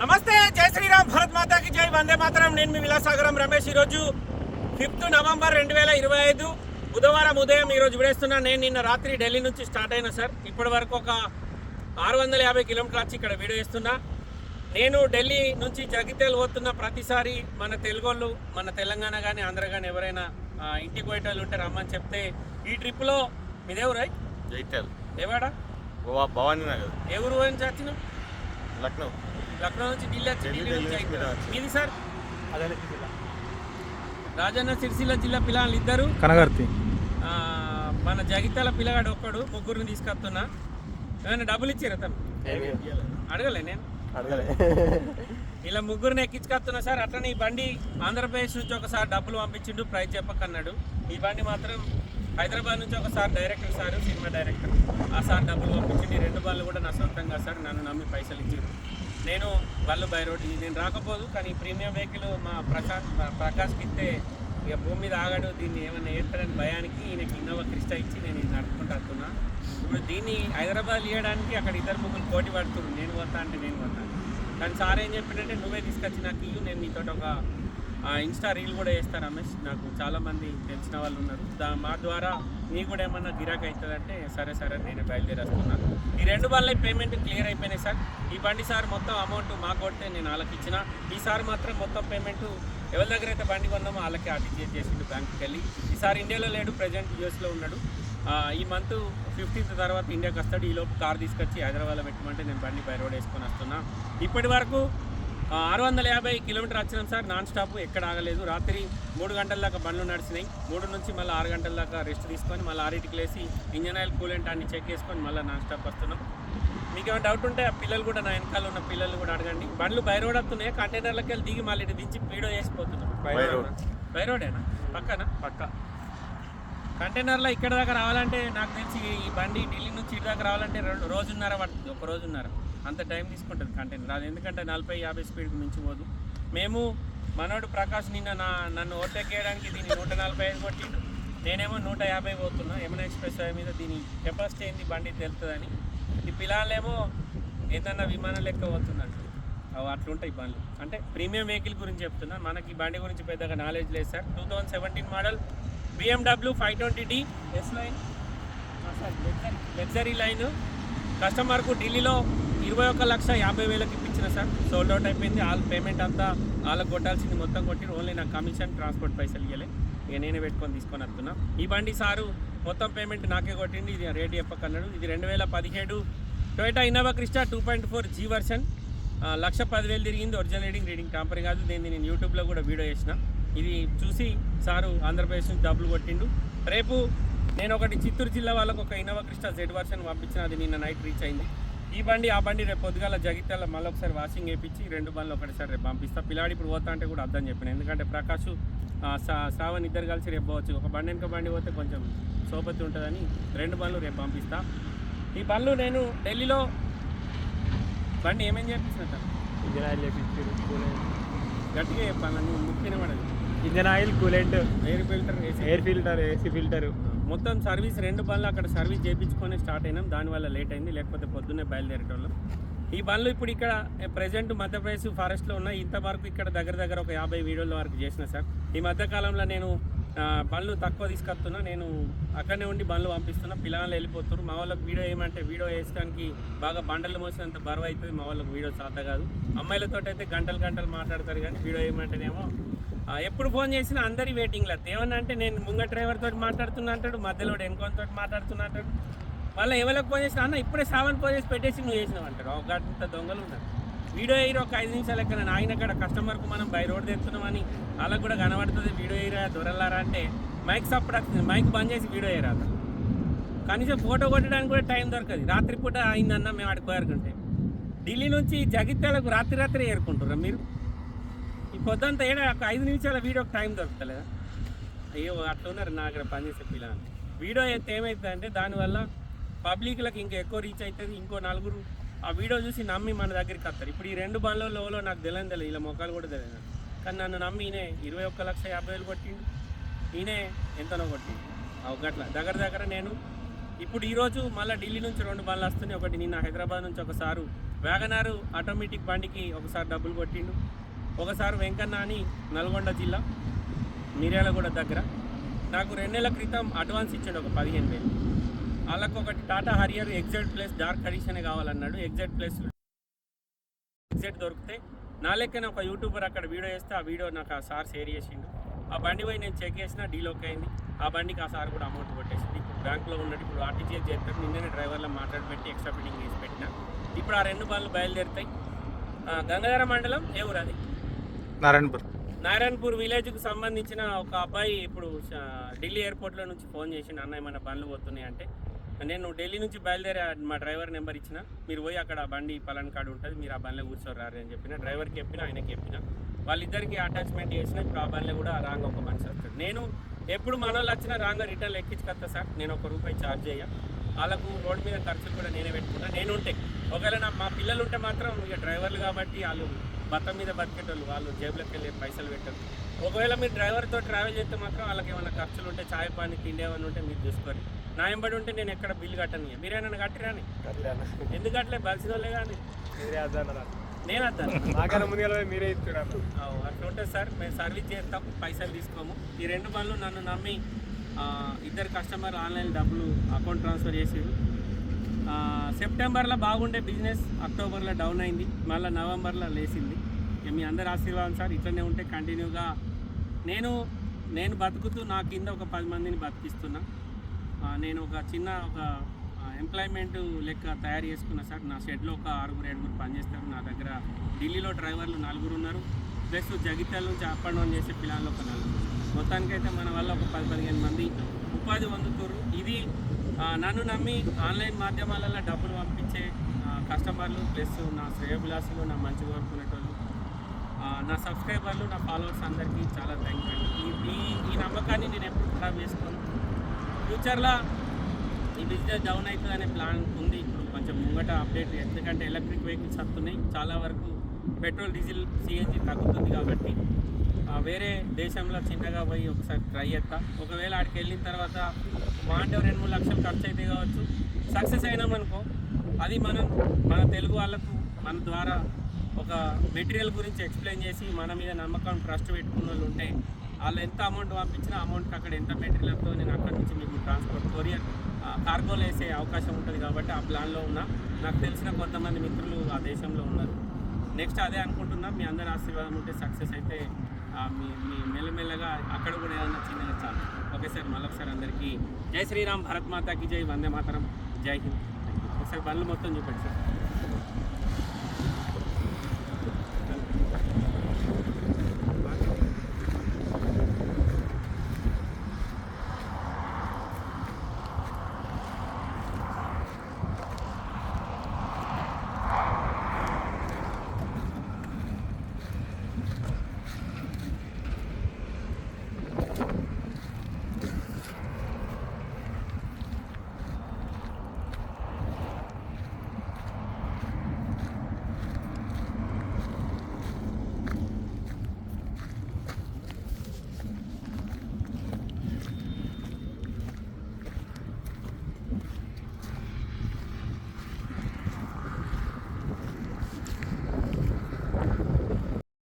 నమస్తే జై శ్రీరామ్ భరత్ మాతాకి జై వందే మాతరం. నేను మీ విలాసాగరం రమేష్. ఈరోజు ఫిఫ్త్ నవంబర్ రెండు వేల ఇరవై ఐదు బుధవారం ఉదయం ఈరోజు విడేస్తున్నా. నేను నిన్న రాత్రి ఢిల్లీ నుంచి స్టార్ట్ అయినా సార్. ఇప్పటి వరకు ఒక ఆరు వందల యాభై కిలోమీటర్లు వచ్చి ఇక్కడ వీడియో ఇస్తున్నా నేను ఢిల్లీ నుంచి జగిత్యాల పోతున్న ప్రతిసారి మన తెలుగోళ్ళు మన తెలంగాణ కానీ ఆంధ్ర కానీ ఎవరైనా ఇంటికి పోయేటోళ్ళు ఉంటే రమ్మని చెప్తే ఈ ట్రిప్లో మీదేవురాయ్ జైత్యాల్ ఏవాడా? గోవా భవానీ నగర్. ఏ ఊరు నుంచి వచ్చినావు లక్నో. లక్నో నుంచి ఢిల్లీ వచ్చి ఢిల్లీ, నుంచి. మీది సార్? రాజన్న సిరిసిల్ల జిల్లా పిల్లలు ఇద్దరు కనగర్తి. ఆ, మన జగిత్యాల పిల్లగాడు ఒక్కడు ముగ్గురిని తీసుకొస్తున్నా. ఏమైనా డబ్బులు ఇచ్చారు తను? అడగలే నేను. ఇలా ముగ్గురిని ఎక్కించుకొస్తున్నా సార్. అట్లనే ఈ బండి ఆంధ్రప్రదేశ్ నుంచి ఒకసారి డబ్బులు పంపించిండు ప్రైజ్ చెప్పకన్నాడు. ఈ బండి మాత్రం హైదరాబాద్ నుంచి ఒకసారి డైరెక్టర్ సార్ సినిమా డైరెక్టర్. ఆ సార్ డబ్బులు పంపించింది రెండు బాళ్ళు కూడా నా సొంతంగా సార్. నన్ను నమ్మి పైసలు ఇచ్చారు నేను బళ్ళు బై రోడ్ నేను రాకపోదు కానీ ప్రీమియం వెహికల్ మా ప్రకాశ్ ప్రకాష్కి ఇస్తే ఇక భూమి మీద ఆగాడు దీన్ని ఏమైనా ఏర్పడని భయానికి ఈయనకి ఇన్నోవా క్రిస్టా ఇచ్చి నేను నడుపుకుంటూ వస్తున్నా. ఇప్పుడు దీన్ని హైదరాబాద్ ఇవ్వడానికి అక్కడ ఇద్దరు ముగ్గురు పోటీ పడుతున్నారు. నేను పోతా అంటే నేను పోతాను కానీ సార్ ఏం చెప్పిండంటే నువ్వే తీసుకొచ్చి నాకు ఇయ్యు నేను నీతో ఒక ఇన్స్టా రీల్ కూడా వేస్తా రమేష్. నాకు చాలామంది తెలిసిన వాళ్ళు ఉన్నారు. దా మా ద్వారా నీకు కూడా ఏమన్నా గిరాక్ అవుతుందంటే సరే సరే నేను బయలుదేరేస్తున్నాను ఈ రెండు వాళ్ళ పేమెంట్ క్లియర్ అయిపోయినాయి సార్. ఈ బండి సార్ మొత్తం అమౌంట్ మాకు కొడితే నేను వాళ్ళకి ఇచ్చిన ఈసారి మాత్రం మొత్తం పేమెంట్ ఎవరి దగ్గర అయితే బండి కొన్నామో వాళ్ళకి ఆర్టీజీఎస్ చేసిండు బ్యాంక్కి వెళ్ళి. ఈసారి ఇండియాలో లేడు ప్రజెంట్ యూఎస్లో ఉన్నాడు. ఈ మంత్ ఫిఫ్టీన్త్ తర్వాత ఇండియాకి వస్తాడు ఈ లోపు కార్ తీసుకొచ్చి హైదరాబాద్లో పెట్టమంటే నేను బండి బై రోడ్ వేసుకొని వస్తున్నా. ఇప్పటి వరకు ఆరు వందల యాభై కిలోమీటర్ వచ్చినాం సార్. నాన్ స్టాప్ ఎక్కడ ఆగలేదు. రాత్రి మూడు గంటల దాకా బండ్లు నడిచినాయి. మూడు నుంచి మళ్ళీ ఆరు గంటల దాకా రెస్ట్ తీసుకొని మళ్ళీ ఆరింటికి లేసి ఇంజన్ ఆయిల్ కూలెంట్ అన్ని చెక్ చేసుకొని మళ్ళీ నాన్ స్టాప్ వస్తున్నాం. మీకు ఏమైనా డౌట్ ఉంటే ఆ పిల్లలు కూడా నా వెనకాల ఉన్న పిల్లలు కూడా అడగండి. బండ్లు బై రోడ్ వస్తున్నాయి. కంటైనర్లకి వెళ్ళి దిగి మళ్ళీ దించి వీడియో చేసిపోతున్నాం బై రోడ్. బై రోడేనా? పక్కన? పక్క. కంటైనర్లో ఇక్కడ దాకా రావాలంటే నాకు తెలిసి ఈ బండి ఢిల్లీ నుంచి ఇటు దాకా రావాలంటే రెండు రోజున్నర పడుతుంది. ఒక రోజున్నర. అంత టైం తీసుకుంటుంది కంటైనర్ అది ఎందుకంటే నలభై యాభై స్పీడ్కి మించిపోదు. మేము మనోడు ప్రకాష్ నిన్న నా నన్ను ఓవర్టేక్ చేయడానికి దీన్ని నూట నలభై ఐదు కొట్టిండు. నేనేమో నూట యాభై పోతున్నా. యమునా ఎక్స్ప్రెస్ హైవే మీద దీని కెపాసిటీ ఏంది? బండి తెలుస్తుందని ఈ పిల్లలేమో ఏందన్నా విమానం లెక్క పోతున్నాడు అవి అట్లుంటాయి బండ్లు. అంటే ప్రీమియం వెహికల్ గురించి చెప్తున్నా. మనకి ఈ బండి గురించి పెద్దగా నాలెడ్జ్ లేదు sir. Two thousand seventeen model BMW five twenty D S line luxury line కస్టమర్కు ఢిల్లీలో ఇరవై ఒక్క లక్ష యాభై వేలకు ఇప్పించిన సార్. సోల్డ్ అవుట్ అయిపోయింది. వాళ్ళ పేమెంట్ అంతా వాళ్ళకి కొట్టాల్సింది మొత్తం కొట్టి ఓన్లీ నా కమిషన్ ట్రాన్స్పోర్ట్ పైసలు ఇవ్వలే ఇక నేనే పెట్టుకొని తీసుకొని వస్తున్నా. ఈ బండి సారు మొత్తం పేమెంట్ నాకే కొట్టింది ఇది రేట్ చెప్పకన్నాడు ఇది రెండు వేల పదిహేడు Toyota Innova Crysta two point four G version lakh పదివేలు తిరిగింది. ఒరిజినల్ రీడింగ్ రీడింగ్ టాంపర్ కాదు. దీన్ని నేను యూట్యూబ్లో కూడా వీడియో చేసిన. ఇది చూసి సారు ఆంధ్రప్రదేశ్ నుంచి డబ్బులు కొట్టిండు. రేపు నేను ఒకటి చిత్తూరు జిల్లా వాళ్ళకు ఒక ఇన్నోవా క్రిస్టా జెడ్ వర్షన్ పంపించిన. అది నిన్న నైట్ రీచ్ అయింది. ఈ బండి ఆ బండి రేపు పొద్దుగాల జగిత్యాల మళ్ళీ ఒకసారి వాషింగ్ వేయించి రెండు బండ్లు ఒకటిసారి రేపు పంపిస్తా. పిల్లాడి ఇప్పుడు పోతా అంటే కూడా అర్థం చెప్పిన. ఎందుకంటే ప్రకాష్ శ్రావణ్ ఇద్దరు కలిసి రేపు పోవచ్చు. ఒక బండి వెనక బండి పోతే కొంచెం సోపతి ఉంటుందని రెండు బండ్లు రేపు పంపిస్తా. ఈ బండ్లు నేను ఢిల్లీలో బండి ఏమేం చేపించిన ఇంజన్ ఆయిల్ చేపించారు గట్టిగా చెప్పాను ముఖ్యమైన engine oil coolant air filter air filter AC filter. మొత్తం సర్వీస్ రెండు బండ్లు అక్కడ సర్వీస్ చేయించుకొని స్టార్ట్ అయినాం. దానివల్ల లేట్ అయింది. లేకపోతే పొద్దున్నే బయలుదేరేటోళ్ళం. ఈ బండ్లు ఇప్పుడు ఇక్కడ ప్రజెంట్ మధ్యప్రదేశ్ ఫారెస్ట్లో ఉన్నాయి. ఇంతవరకు ఇక్కడ దగ్గర దగ్గర ఒక యాభై వీడియోల వరకు చేసిన సార్. ఈ మధ్యకాలంలో నేను బండ్లు తక్కువ తీసుకొస్తున్నా. నేను అక్కడనే ఉండి బండ్లు పంపిస్తున్నా. పిల్లలు వెళ్ళిపోతున్నారు. మా వాళ్ళకి వీడియో ఏమంటే వీడియో వేయడానికి బాగా బండలు మోసినంత బరువు అవుతుంది. మా వాళ్ళకి వీడియో సాధ కాదు. అమ్మాయిలతో అయితే గంటలు గంటలు మాట్లాడతారు కానీ వీడియో ఏమంటేనేమో ఎప్పుడు ఫోన్ చేసినా అందరి వెయిటింగ్ లేదు ఏమన్నా అంటే నేను ముంగ డ్రైవర్ తోటి మాట్లాడుతున్నా అంటాడు మధ్యలో ఎన్కోన్ తోటి మాట్లాడుతున్నా అంటాడు. మళ్ళీ ఎవరికి ఫోన్ చేసినా అన్న ఇప్పుడే సావన్ ఫోన్ చేసి పెట్టేసి నువ్వు చేసినావు అంటాడు. ఒక గంట దొంగలు ఉన్నారు. వీడియో ఎయిర్ ఒక ఐదు నిమిషాలు ఎక్కడ ఆయన అక్కడ కస్టమర్కు మనం బై రోడ్ తెస్తున్నామని వాళ్ళకు కూడా కనబడుతుంది వీడియో ఎయిరా దొరలారా అంటే మైక్ సప్పుడు వస్తుంది. మైక్ బంద్ చేసి వీడియో ఎయిరా కనీసం ఫోటో కొట్టడానికి కూడా టైం దొరకదు. రాత్రిపూట అయిందన్న మేము ఆడికి ఢిల్లీ నుంచి జగిత్యాలకు రాత్రి రాత్రి ఏరుకుంటారా మీరు? పొద్దంతా ఏడా ఒక ఐదు నిమిషాల వీడియోకి టైం దొరుకుతలేదా? అయ్యో అట్లా ఉన్నారు నా దగ్గర పనిచేసే పిల్లలు. వీడియో అయితే ఏమవుతుంది అంటే దానివల్ల పబ్లిక్లకు ఇంకా ఎక్కువ రీచ్ అవుతుంది ఇంకో నలుగురు ఆ వీడియో చూసి నమ్మి మన దగ్గరికి వస్తారు. ఇప్పుడు ఈ రెండు బండ్ల లోలో నాకు తెలియదు తెలియదు ఇలా మొక్కలు కూడా తెలియదు. కానీ నన్ను నమ్మి ఈయనే ఇరవై ఒక్క లక్ష యాభై వేలు కొట్టిండు. ఈయనే ఎంతనో కొట్టిండు. ఆ ఒకట్ల. దగ్గర దగ్గర నేను ఇప్పుడు ఈరోజు మళ్ళీ ఢిల్లీ నుంచి రెండు బండ్లు వస్తున్నాయి. ఒకటి నిన్న హైదరాబాద్ నుంచి ఒకసారి వ్యాగనారు ఆటోమేటిక్ బండికి ఒకసారి డబ్బులు కొట్టిండు. ఒకసారి వెంకన్న అని నల్గొండ జిల్లా మిర్యాలగూడ దగ్గర. నాకు రెండు నెలల క్రితం అడ్వాన్స్ ఇచ్చాడు ఒక పదిహేను వేలు. వాళ్ళకు ఒకటి Tata Harrier exact place dark కండిషనే కావాలన్నాడు. ఎగ్జాక్ట్ ప్లేస్ ఎగ్జాక్ట్ దొరికితే నా లెక్కన ఒక యూట్యూబర్ అక్కడ వీడియో చేస్తే ఆ వీడియో నాకు ఆ సార్ షేర్ చేసిండు. ఆ బండి పోయి నేను చెక్ చేసిన డీలోక్ అయింది. ఆ బండికి ఆ సార్ కూడా అమౌంట్ కొట్టేసింది. ఇప్పుడు బ్యాంక్లో ఉన్నట్టు ఇప్పుడు ఆర్టీజీఎస్ చేస్తాడు నిన్ననే డ్రైవర్లో మాట్లాడి పెట్టి ఎక్స్ట్రా బిల్డింగ్ చేసి పెట్టిన. ఇప్పుడు ఆ రెండు బండ్లు బయలుదేరుతాయి. గంగాధర మండలం ఏ ఊరు అది? నారాయణపూర్. నారాయణపూర్ విలేజ్కి సంబంధించిన ఒక అబ్బాయి ఇప్పుడు ఢిల్లీ ఎయిర్పోర్ట్లో నుంచి ఫోన్ చేసిండు. అన్న ఏమైనా బండ్లు పోతున్నాయి అంటే నేను ఢిల్లీ నుంచి బయలుదేరి మా డ్రైవర్ నెంబర్ ఇచ్చిన. మీరు పోయి అక్కడ ఆ బండి పలాన్ కార్డు ఉంటుంది మీరు ఆ బండిలో కూర్చోరారు అని చెప్పిన. డ్రైవర్కి చెప్పిన ఆయనకి చెప్పిన. వాళ్ళిద్దరికి అటాచ్మెంట్ చేసిన ఇప్పుడు ఆ బండిలో కూడా రాంగ్ ఒక మనిషి వస్తాడు. నేను ఎప్పుడు మన వాళ్ళు వచ్చినా రాంగ్ రిటర్న్ ఎక్కించుకొస్తా సార్. నేను ఒక రూపాయి ఛార్జ్ చేయ. వాళ్ళకు రోడ్ మీద ఖర్చులు కూడా నేనే పెట్టుకుంటా. నేను ఉంటే ఒకవేళ నా మా పిల్లలు ఉంటే మాత్రం ఇక డ్రైవర్లు కాబట్టి వాళ్ళు బత్త మీద బతికేటోళ్ళు వాళ్ళు జేబులోకి వెళ్ళి పైసలు పెట్టరు. ఒకవేళ మీరు డ్రైవర్తో ట్రావెల్ చేస్తే మాత్రం వాళ్ళకి ఏమైనా ఖర్చులు ఉంటే చాయ్ పాని తిండి ఏమైనా ఉంటే మీరు చూసుకోరు నా ఎంబడి ఉంటే నేను ఎక్కడ బిల్లు కట్టను. ఇక. మీరేమైనా కట్టిరాని? ఎందుకు కట్టలే? బలిసిన వాళ్ళే కానీ మీరే. నేను ముందుగా పోయి మీరే ఇస్తున్నారు అవు, అట్లా ఉంటుంది సార్ మేము సర్వీస్ చేస్తాం పైసలు తీసుకోము. ఈ రెండు పనులు నన్ను నమ్మి ఇద్దరు కస్టమర్ ఆన్లైన్ డబ్బులు అకౌంట్ ట్రాన్స్ఫర్ చేసారు సెప్టెంబర్లో బాగుండే బిజినెస్ అక్టోబర్లో డౌన్ అయింది. మళ్ళీ నవంబర్లో లేచింది మీ అందరి ఆశీర్వాదం సార్ ఇట్లనే ఉంటే కంటిన్యూగా నేను నేను బతుకుతూ నా కింద ఒక పది మందిని బతికిస్తున్నా. నేను ఒక చిన్న ఒక ఎంప్లాయ్మెంట్ లెక్క తయారు చేసుకున్నా సార్. నా షెడ్లో ఒక ఆరుగురు ఏడుగురు పనిచేస్తారు. నా దగ్గర ఢిల్లీలో డ్రైవర్లు నలుగురు ఉన్నారు. ప్లస్ జగిత్యాల నుంచి అప్ అండ్ డౌన్ చేసే పిల్లలు ఒక నలుగురు. మొత్తానికైతే మన వల్ల ఒక పది పదిహేను మంది ఉపాధి పొందుతారు ఇది నన్ను నమ్మి ఆన్లైన్ మాధ్యమాలలో డబ్బులు పంపించే కస్టమర్లు ప్లస్ నా శ్రేయభిలాసులు నా మంచి కోరుకునేటోళ్ళు నా సబ్స్క్రైబర్లు నా ఫాలోవర్స్ అందరికీ చాలా థ్యాంక్ యూ అండి. ఈ- ఈ ఈ నమ్మకాన్ని నేను ఎప్పుడు ఖరాబ్ చేసుకోను ఫ్యూచర్లో ఈ బిజినెస్ డౌన్ అవుతుందనే ప్లాన్ ఉంది. ఇప్పుడు కొంచెం ముంగట అప్డేట్ ఎందుకంటే ఎలక్ట్రిక్ వెహికల్స్ వస్తున్నాయి. చాలా వరకు పెట్రోల్ డీజిల్ సిఎన్జి తగ్గుతుంది కాబట్టి ఆ, వేరే దేశంలో చిన్నగా పోయి ఒకసారి ట్రై చేస్తా. ఒకవేళ ఆడికి వెళ్ళిన తర్వాత మా అంటే రెండు మూడు లక్షలు ఖర్చు అయితే కావచ్చు. సక్సెస్ అయినామనుకో అది మనం మన తెలుగు వాళ్ళకు మన ద్వారా ఒక మెటీరియల్ గురించి ఎక్స్ప్లెయిన్ చేసి మన మీద నమ్మకం ట్రస్ట్ పెట్టుకున్న వాళ్ళు ఉంటే వాళ్ళు ఎంత అమౌంట్ పంపించినా అమౌంట్కి అక్కడ ఎంత మెటీరియల్ నేను అక్కడి నుంచి మీకు ట్రాన్స్పోర్ట్ కొరియర్ కార్గోలు వేసే అవకాశం ఉంటుంది కాబట్టి ఆ ప్లాన్లో ఉన్నా. నాకు తెలిసిన కొంతమంది మిత్రులు ఆ దేశంలో ఉన్నారు. నెక్స్ట్ అదే అనుకుంటున్నా మీ అందరి ఆశీర్వాదం ఉంటే సక్సెస్ అయితే మీ మీ మెల్లమెల్లగా అక్కడ కూడా ఏదన్నా చిన్నగా చాలు ఓకే సార్ మళ్ళొకసారి అందరికీ జై శ్రీరామ్ భరత్ మాతాకి జై వందే మాతరం జై హింద్. ఒకసారి బండ్లు మొత్తం చూపెట్టి సార్.